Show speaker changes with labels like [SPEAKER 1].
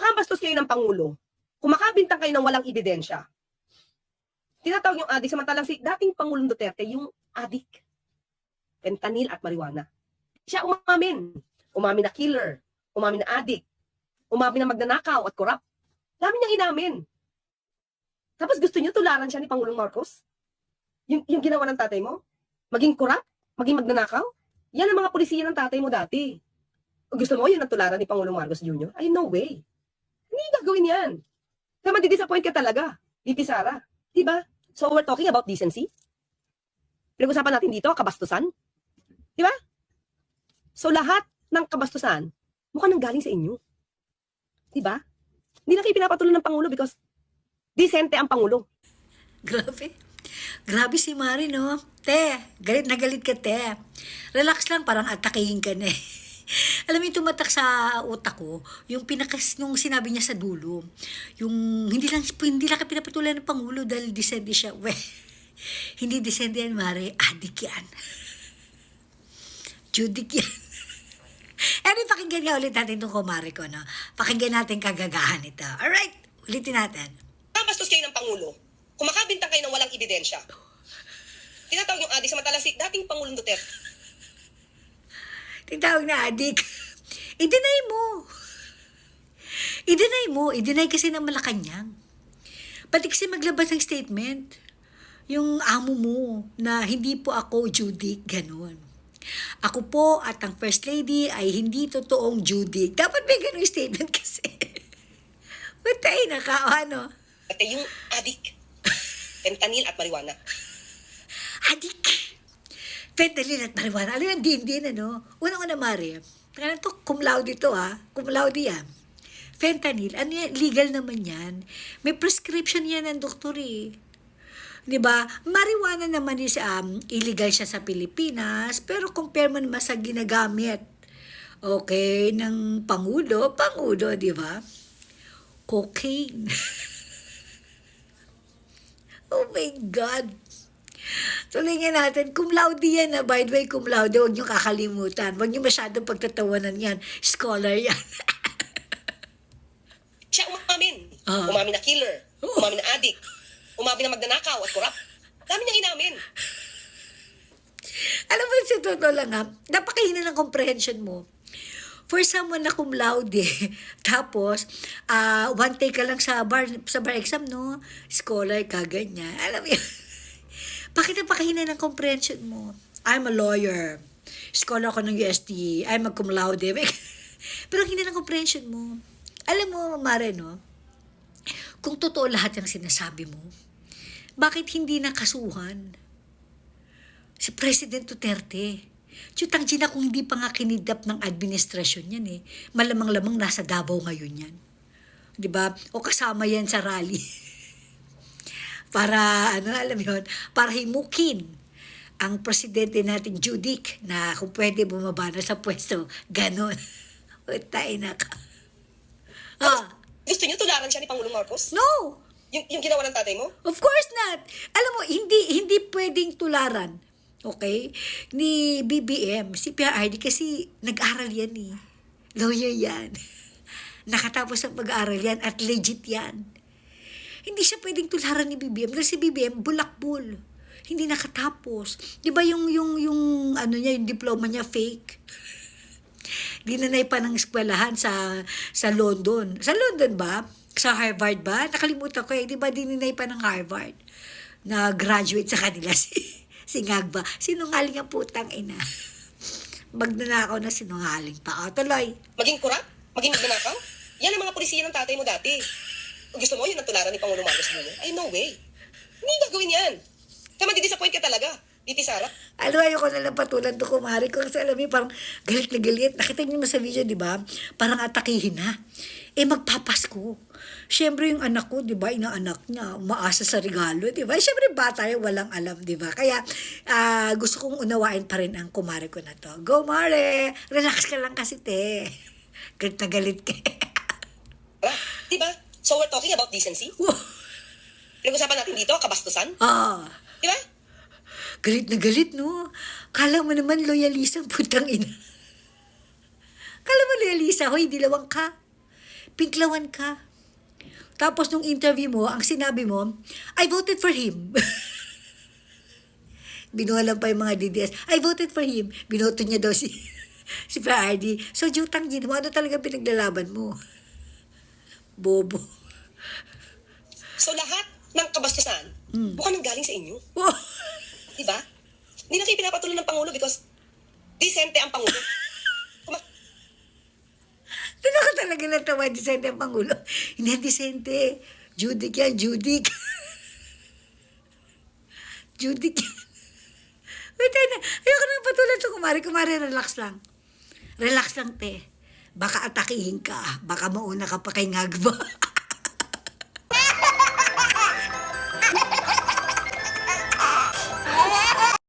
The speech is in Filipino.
[SPEAKER 1] Kumakabastos kayo ng Pangulo, kumakabintang kayo ng walang ebidensya, tinatawag yung adik, samantalang si dating Pangulong Duterte, yung adik. Fentanyl at marijuana. Siya umamin. Umamin na killer, umamin na adik, umamin na magnanakaw at korap. Dami niyang inamin. Tapos gusto niyo tularan siya ni Pangulong Marcos? Yung, yung ginawa ng tatay mo? Maging korap? Maging magnanakaw? Yan ang mga polisiya ng tatay mo dati. Gusto mo yun ang tularan ni Pangulong Marcos Jr.? Ay, no way. Hindi gagawin yan. Kaya madidisappoint ka talaga, Titi Sara. Diba? So we're talking about decency. Pinag-usapan natin dito, kabastusan. Diba? So lahat ng kabastusan, mukhang nang galing sa inyo. Diba? Hindi na kayo pinapatuloy ng Pangulo because decente ang Pangulo.
[SPEAKER 2] Grabe. Grabe si Mari, no? Te, galit na galit ka, te. Relax lang, parang atakihin ka na eh. Alam mo yung tumatak sa utak ko, yung pinakas nung sinabi niya sa dulo, yung hindi lang hindi lang pinapatulan ng Pangulo dahil disente siya. We, hindi disente yan, Mari. Adik yan. Judik yan. Anyway, pakinggan nga ulit natin itong kumari ko, no? Pakinggan natin kagagahan ito. Alright, ulitin natin.
[SPEAKER 1] Kabastos kayo ng Pangulo, kumakabintang kayo ng walang ebidensya. Tinatawag yung adik samantalang si dating Pangulong Duterte.
[SPEAKER 2] Tinatawag na adik. I-deny mo. I-deny mo. I-deny kasi ng Malacanang. Pati kasi maglabas ng statement. Yung amo mo na hindi po ako Judy, ganun. Ako po at ang First Lady ay hindi totoong Judy. Dapat may ganun statement kasi. Matay na ka, ano?
[SPEAKER 1] At yung adik, fentanyl at marijuana.
[SPEAKER 2] Adik! Fentanyl at marijuana. Alam yung din din, ano? Unang-una, Mari. Ano to? Cum laude ito, ha? Cum laude yan. Fentanyl, ano yan? Legal naman yan. May prescription yan ng doktor, eh. 'Di ba? Marijuana naman is um, illegal siya sa Pilipinas, pero compare mo naman sa ginagamit. Okay, ng pangulo, pangulo, 'di ba? Cocaine. oh my God. Tuloy natin, cum laude yan na. By the way, cum laude, huwag niyo kakalimutan. Huwag niyo masyadong pagtatawanan yan. Scholar yan.
[SPEAKER 1] Siya umamin.
[SPEAKER 2] Ah.
[SPEAKER 1] Umamin na killer,
[SPEAKER 2] Oh.
[SPEAKER 1] umamin na adik, umamin na magnanakaw at korap. Dami niyang inamin.
[SPEAKER 2] Alam mo, sa totoo lang ha, napakahina ng comprehension mo. For someone na cum laude, tapos, ah one take ka lang sa bar, sa bar exam, no? Scholar ka, ganyan. Alam mo yun? Bakit napakahina ng comprehension mo? I'm a lawyer. Scholar ako ng UST. I'm a cum laude. Pero hina ng comprehension mo. Alam mo, Mare, no? Kung totoo lahat yung sinasabi mo, bakit hindi nakasuhan? si President Duterte. Chutang Gina kung hindi pa nga kinidap ng administrasyon yan eh. Malamang-lamang nasa Davao ngayon yan. 'Di ba? O kasama yan sa rally. para, ano, alam yun, para himukin ang presidente nating Judik na kung pwede bumaba na sa pwesto. Ganon. Utay na ka. Ah,
[SPEAKER 1] Gusto niyo tularan siya ni Pangulong Marcos?
[SPEAKER 2] no!
[SPEAKER 1] Yung, yung ginawa ng tatay mo?
[SPEAKER 2] Of course not. Alam mo, hindi hindi pwedeng tularan. Okay? Ni BBM, si PRD kasi nag-aral yan eh. Lawyer yan. Nakatapos ng pag-aaral yan at legit yan. Hindi siya pwedeng tularan ni BBM kasi si BBM bulakbul. Hindi nakatapos. 'Di ba yung yung yung ano niya, yung diploma niya fake? Dinanay pa ng eskwelahan sa sa London. Sa London ba? Sa Harvard ba? Nakalimutan ko eh. Di ba dininay pa ng Harvard? Na graduate sa kanila si, si Ngagba. Sinungaling ang putang ina. Magnanakaw na sinungaling pa. O, tuloy.
[SPEAKER 1] Maging korap? Maging magnanakaw? Yan ang mga polisiya ng tatay mo dati. Gusto mo yun ang tularan ni Pangulong Marcos Jr.? Ay, no way. Hindi gagawin yan. Kaya madidisappoint ka talaga, Titi Sara.
[SPEAKER 2] Ano, ayoko na lang patulan to kumari ko kasi alam niyo, parang galit na galit. Nakita niyo naman sa video, di ba? Parang atakihin na. Eh, magpapasko. Siyempre yung anak ko, di ba, inaanak niya, umaasa sa regalo, di ba? Siyempre bata yung walang alam, di ba? Kaya ah, gusto kong unawain pa rin ang kumari ko na to. Go, Mare! Relax ka lang kasi, te. Galit na galit ka.
[SPEAKER 1] Di ba? So we're talking about decency?
[SPEAKER 2] Wow.
[SPEAKER 1] Pinag-usapan natin dito, kabastusan?
[SPEAKER 2] ah,
[SPEAKER 1] Di ba?
[SPEAKER 2] galit na galit, no? Kala mo naman loyalisang putang ina. Kala mo loyalisa, hoy, dilawang ka. pinklawan ka. Tapos nung interview mo, ang sinabi mo, I voted for him. Binuha lang pa yung mga DDS. I voted for him. Binoto niya daw si si PRD. So, jutang ginawa. Ano talaga pinaglalaban mo? Bobo.
[SPEAKER 1] So lahat ng kabastusan,
[SPEAKER 2] Mm.
[SPEAKER 1] mukhang nanggaling sa inyo. Di ba? Hindi na kayo pinapatuloy ng Pangulo because disente ang Pangulo.
[SPEAKER 2] Doon ako talaga natawa, disente ang Pangulo. Hindi disente. Judik yan, Judik. Judik yan. Wait, na. Ayoko na patulan sa kumari. Kumari, relax lang. Relax lang, te. Baka atakihin ka. Baka mauna ka pa kay Ngagba.